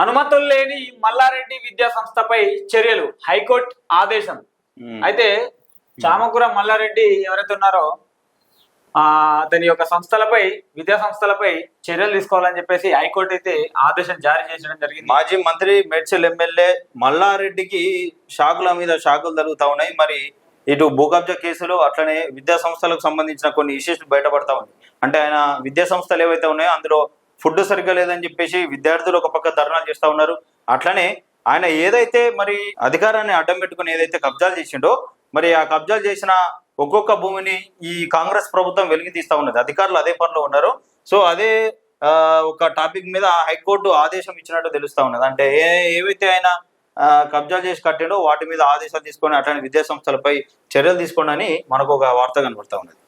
అనుమతులు లేని మల్లారెడ్డి విద్యా సంస్థపై చర్యలు హైకోర్టు ఆదేశం. అయితే చామకూర మల్లారెడ్డి ఎవరైతే ఉన్నారో ఆ అతని యొక్క సంస్థలపై విద్యా సంస్థలపై చర్యలు తీసుకోవాలని చెప్పేసి హైకోర్టు అయితే ఆదేశం జారీ చేసడం జరిగింది. మాజీ మంత్రి మేడ్చల్ ఎమ్మెల్యే మల్లారెడ్డికి షాకుల మీద షాకులు జరుగుతా ఉన్నాయి. మరి ఇటు భూకబ్జా కేసులు అట్లనే విద్యా సంస్థలకు సంబంధించిన కొన్ని ఇష్యూస్ బయటపడతా ఉంది అంటే ఆయన విద్యా సంస్థలు ఏవైతే ఉన్నాయో అందులో ఫుడ్ సరిగ్గా లేదని చెప్పేసి విద్యార్థులు ఒక పక్క ధర్నాలు చేస్తా ఉన్నారు. అట్లనే ఆయన ఏదైతే మరి అధికారాన్ని అడ్డం పెట్టుకుని ఏదైతే కబ్జాలు చేసిండో మరి ఆ కబ్జాలు చేసిన ఒక్కొక్క భూమిని ఈ కాంగ్రెస్ ప్రభుత్వం వెలికి తీస్తా ఉన్నది. అధికారులు అదే పనిలో ఉన్నారు. సో అదే ఒక టాపిక్ మీద హైకోర్టు ఆదేశం ఇచ్చినట్టు తెలుస్తా ఉన్నది. అంటే ఏ ఏవైతే ఆయన కబ్జాలు చేసి కట్టిండో వాటి మీద ఆదేశాలు తీసుకొని అట్లాంటి విద్యా సంస్థలపై చర్యలు తీసుకోండి అని మనకు ఒక వార్త కనబడతా ఉన్నది.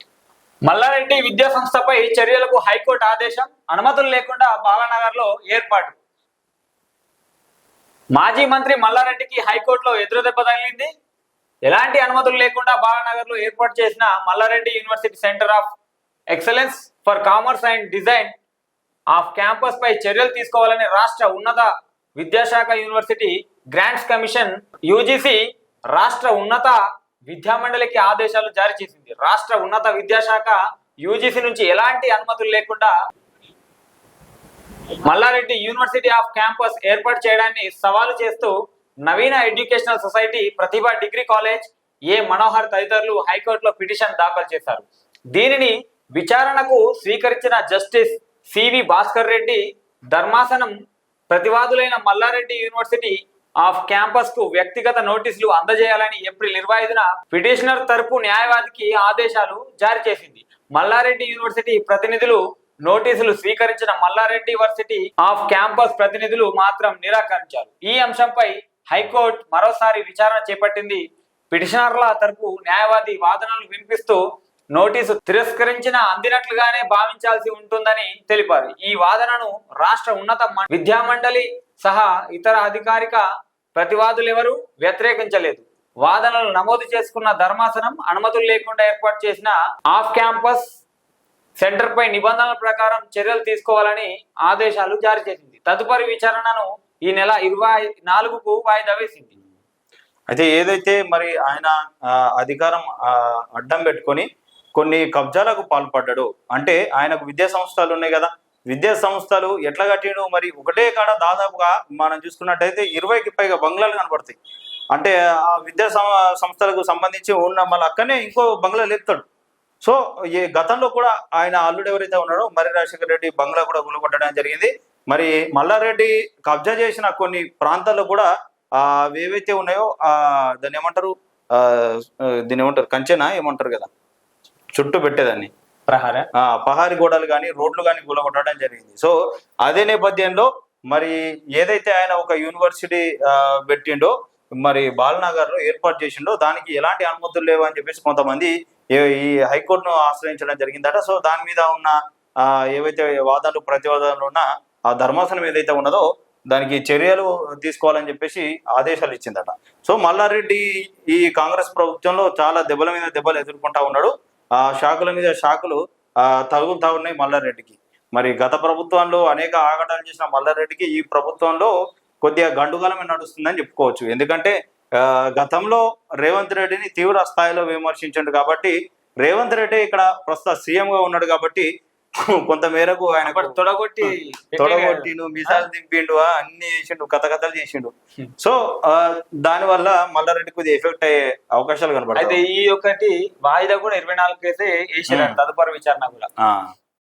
మల్లారెడ్డి విద్యా సంస్థపై చర్యలకు హైకోర్టు ఆదేశం అనుమతులు లేకుండా బాలానగర్లో ఏర్పాటు. మాజీ మంత్రి మల్లారెడ్డికి హైకోర్టులో ఎదురుదెబ్బ తగిలింది. ఎలాంటి అనుమతులు లేకుండా బాలానగర్లో ఏర్పాటు చేసిన Mallareddy university centre of excellence for commerce and design of campus పై చర్యలు తీసుకోవాలని రాష్ట్ర ఉన్నత విద్యాశాఖ యూనివర్సిటీ గ్రాంట్స్ కమిషన్ యూజీసీ రాష్ట్ర ఉన్నత విద్యామండలికి ఆదేశాలు జారీ చేసింది. రాష్ట్ర ఉన్నత విద్యాశాఖ యూజీసీ నుంచి ఎలాంటి అనుమతులు లేకుండా మల్లారెడ్డి యూనివర్సిటీ ఆఫ్ క్యాంపస్ ఏర్పాటు చేయడాన్ని సవాలు చేస్తూ Naveena educational society Pratibha degree college A Manohar తదితరులు హైకోర్టులో పిటిషన్ దాఖలు చేశారు. దీనిని విచారణకు స్వీకరించిన జస్టిస్ సివి భాస్కర్ రెడ్డి ధర్మాసనం ప్రతివాదులైన మల్లారెడ్డి యూనివర్సిటీ ఆఫ్ క్యాంపస్కు వ్యక్తిగత నోటీసులు అందజేయాలని ఏప్రిల్ ఇరవై ఐదున పిటిషనర్ తరపు న్యాయవాదికి ఆదేశాలు జారీ చేసింది. మల్లారెడ్డి యూనివర్సిటీ ప్రతినిధులు నోటీసులు స్వీకరించిన మల్లారెడ్డి యూనివర్సిటీ ఆఫ్ క్యాంపస్ ప్రతినిధులు మాత్రం నిరాకరించారు. ఈ అంశంపై హైకోర్టు మరోసారి విచారణ చేపట్టింది. పిటిషనర్ల తరపు న్యాయవాది వాదనలు వినిపిస్తూ నోటీసు తిరస్కరించిన అందినట్లుగానే భావించాల్సి ఉంటుందని తెలిపారు. ఈ వాదనను రాష్ట్ర ఉన్నత మ- సహా ఇతర అధికారిక ప్రతివాదులెవరూ వ్యతిరేకించలేదు. వాదనలు నమోదు చేసుకున్న ధర్మాసనం అనుమతులు లేకుండా ఏర్పాటు చేసిన ఆఫ్ క్యాంపస్ సెంటర్ పై నిబంధనల ప్రకారం చర్యలు తీసుకోవాలని ఆదేశాలు జారీ చేసింది. తదుపరి విచారణను ఈ నెల ఇరవై నాలుగుకు వాయిదా వేసింది. అయితే ఏదైతే మరి ఆయన ఆ, అధికారం ఆ, అడ్డం పెట్టుకొని కొన్ని కబ్జాలకు పాల్పడ్డాడు అంటే ఆయనకు విద్యా సంస్థలు ఉన్నాయి కదా విద్యా సంస్థలు ఎట్లా కట్టిండు? మరి ఒకటే కాడ దాదాపుగా మనం చూసుకున్నట్టయితే ఇరవైకి పైగా బంగ్లాలు కనబడతాయి. అంటే ఆ విద్యా సం- సంస్థలకు సంబంధించి ఉన్న మళ్ళీ అక్కనే ఇంకో బంగ్లా లేపుతాడు సో ఈ గతంలో కూడా ఆయన అల్లుడు ఎవరైతే ఉన్నాడో మరి రాజశేఖర రెడ్డి బంగ్లా కూడా గులగొట్టడం జరిగింది. మరి మల్లారెడ్డి కబ్జా చేసిన కొన్ని ప్రాంతాల్లో కూడా ఆ అవి ఏవైతే ఉన్నాయో ఆ దాన్ని ఏమంటారు? దీన్ని ఏమంటారు? కంచెనా? ఏమంటారు కదా? చుట్టూ పెట్టేదాన్ని. పహారి గోడలు కానీ రోడ్లు కానీ కూలగొట్టడం జరిగింది. సో అదే నేపథ్యంలో మరి ఏదైతే ఆయన ఒక యూనివర్సిటీ పెట్టిండో మరి బాలనగర్లో ఏర్పాటు చేసిండో దానికి ఎలాంటి అనుమతులు లేవు అని చెప్పేసి కొంతమంది ఈ హైకోర్టును ఆశ్రయించడం జరిగిందట. సో దాని మీద ఉన్న ఆ, ఏవైతే వాదనలు ప్రతివాదనలు ఉన్నా ఆ ధర్మాసనం ఏదైతే ఉన్నదో దానికి చర్యలు తీసుకోవాలని చెప్పేసి ఆదేశాలు ఇచ్చిందట. సో మల్లారెడ్డి ఈ కాంగ్రెస్ ప్రభుత్వంలో చాలా దెబ్బల మీద దెబ్బలు ఎదుర్కొంటా ఉన్నాడు. ఆ షాకుల మీద షాకులు ఆ, తగులుతా ఉన్నాయి మల్లారెడ్డికి. మరి గత ప్రభుత్వంలో అనేక ఆగడాలు చేసిన మల్లారెడ్డికి ఈ ప్రభుత్వంలో కొద్దిగా గండుగలమే నడుస్తుందని చెప్పుకోవచ్చు. ఎందుకంటే ఆ, గతంలో రేవంత్ రెడ్డిని తీవ్ర స్థాయిలో విమర్శించండు కాబట్టి రేవంత్ రెడ్డి ఇక్కడ ప్రస్తుత సీఎంగా ఉన్నాడు కాబట్టి కొంత మేరకు ఆయన తొడగొట్టి తొడగొట్టిండు మిసాలు దింపిండు అన్ని చేసిండు కథ కథలు చేసిండు. సో దాని వల్ల మల్లారెడ్డి కొద్దిగా ఎఫెక్ట్ అయ్యే అవకాశాలు అయితే కనబడతాయి ఈ ఒకటి వాయిదా కూడా ఇరవై నాలుగు వేసారు Hmm. తదుపరి విచారణ కూడా.